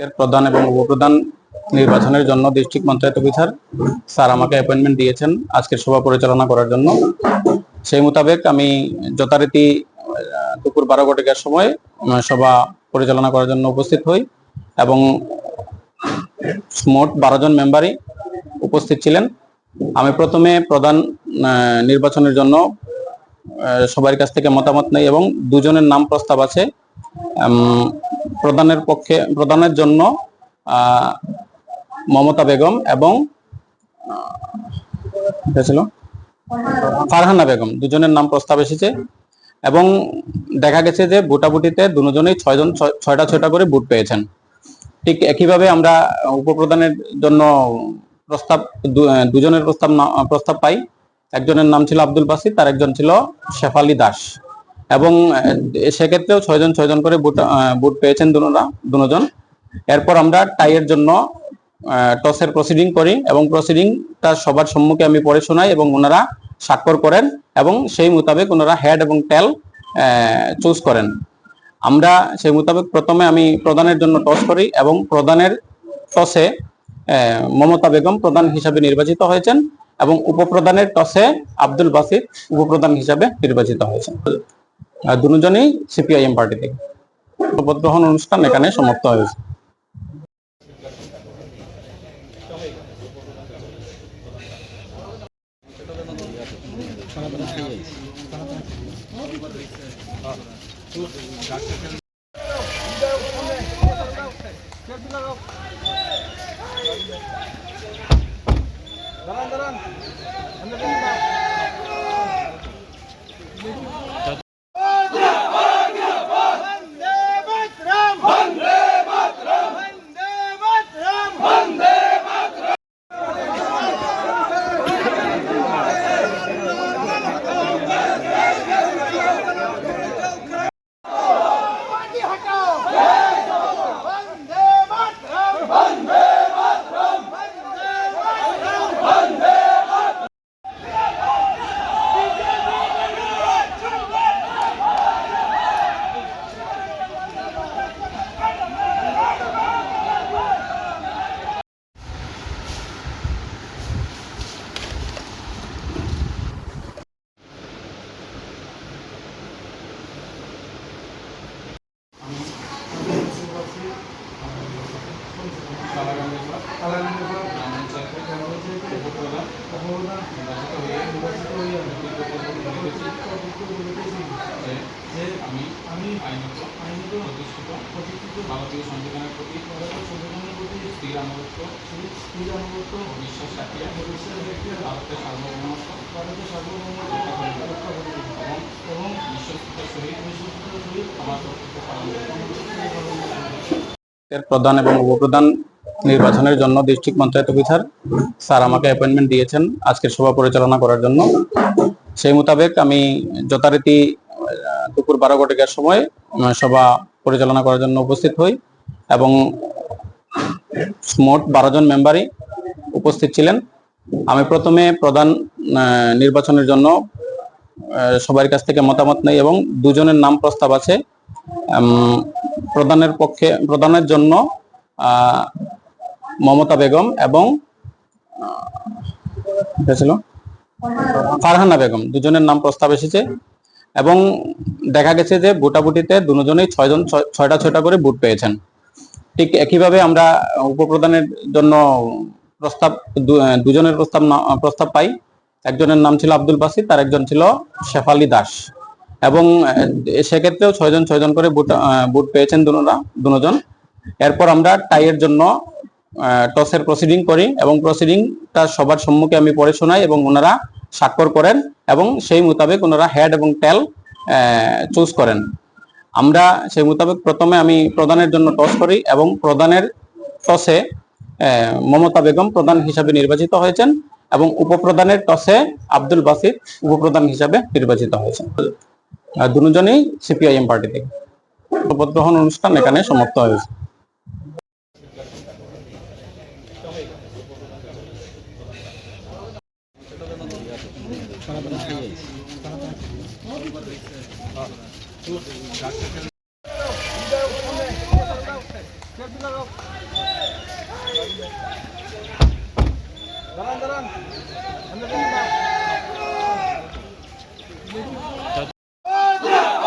এর প্রধান এবং উপপ্রধান নির্বাচনের জন্য ডিস্ট্রিক্ট পঞ্চায়েত অফিসার স্যার আমাকে অ্যাপয়েন্টমেন্ট দিয়েছেন আজকের সভা পরিচালনা করার জন্য। সেই মোতাবেক আমি যথারীতি দুপুর বারো ঘটিকার সময় সভা পরিচালনা করার জন্য উপস্থিত হই এবং মোট বারো জন মেম্বারই উপস্থিত ছিলেন। আমি প্রথমে প্রধান নির্বাচনের জন্য সবার কাছ থেকে মতামত নেই এবং দুজনের নাম প্রস্তাব আছে। প্রধানের পক্ষে, প্রধানের জন্য মমতা বেগম এবং ফারহানা বেগম, দুজনের নাম প্রস্তাব এসেছে। এবং দেখা গেছে যে ভোটাভুটিতে দুজনেই ছয়জন, ছয়- ছয়টা ছয়টা করে ভোট পেয়েছেন। ঠিক একইভাবে আমরা উপপ্রধানের জন্য প্রস্তাব দুজনের প্রস্তাব প্রস্তাব পাই। একজনের নাম ছিল আব্দুল বাসিদ তার একজন ছিল শেফালি দাস। এবং সেক্ষেত্রেও ছয়জন ছয়জন করে ভোট ভোট পেয়েছেন দুজন। এরপর আমরা টাইয়ের জন্য টসের প্রসিডিং করি এবং প্রসিডিংটা সবার সম্মুখে আমি পড়ে শোনাই এবং ওনারা স্বাক্ষর করেন এবং সেই মোতাবেক ওনারা হেড এবং টেল চুজ করেন। আমরা সেই মোতাবেক প্রথমে আমি প্রধানের জন্য টস করি এবং প্রধানের টসে মমতা বেগম প্রধান হিসাবে নির্বাচিত হয়েছেন এবং উপপ্রধানের টসে আব্দুল বাসিদ উপপ্রধান হিসাবে নির্বাচিত হয়েছেন। দুজনেই সিপিআইএম পার্টি থেকে। শপথ গ্রহণ অনুষ্ঠান এখানে সমাপ্ত হয়েছে। वंदे করিব এবং। এর প্রধান এবং উপপ্রধান নির্বাচনের জন্য ডিস্ট্রিক্ট পঞ্চায়েত অফিসার স্যার আমাকে অ্যাপয়েন্টমেন্ট দিয়েছেন আজকের সভা পরিচালনা করার জন্য। সেই মোতাবেক আমি যথারীতি দুপুর বারো ঘটিকার সময় সভা পরিচালনা করার জন্য উপস্থিত হই এবং মোট বারো জন মেম্বারই উপস্থিত ছিলেন। আমি প্রথমে প্রধান নির্বাচনের জন্য সবার কাছ থেকে মতামত নেই এবং দুজনের নাম প্রস্তাব আছে। প্রধানের পক্ষে, প্রধানের জন্য মমতা বেগম এবং ছিল? ফারহানা বেগম, দুজনের নাম প্রস্তাব এসেছে। এবং দেখা গেছে যে ভোটাভুটিতে দুজনেই ছয়জন, ছয়- ছয়টা ছয়টা করে ভোট পেয়েছেন। ঠিক একইভাবে আমরা উপপ্রধানের জন্য প্রস্তাব দুজনের প্রস্তাব প্রস্তাব পাই। একজনের নাম ছিল আব্দুল বাসিদ তার একজন ছিল শেফালি দাস। এবং সেক্ষেত্রেও ছয়জন ছয়জন করে ভোট ভোট পেয়েছেন দুজন। এরপর আমরা টাইয়ের জন্য টসের প্রসিডিং করি এবং প্রসিডিংটা সবার সম্মুখে আমি পড়ে শোনাই এবং ওনারা স্বাক্ষর করেন এবং সেই মোতাবেক ওনারা হেড এবং টেল চুজ করেন। আমরা সেই মোতাবেক প্রথমে আমি প্রধানের জন্য টস করি এবং প্রধানের টসে মমতা বেগম প্রধান হিসাবে নির্বাচিত হয়েছেন এবং উপপ্রধানের টসে আব্দুল বাসিদ উপপ্রধান হিসাবে নির্বাচিত হয়েছেন। দুজনেই সিপিআইএম পার্টি থেকে শপথ গ্রহণ অনুষ্ঠান এখানে সমাপ্ত হয়েছে। দাঁড়ান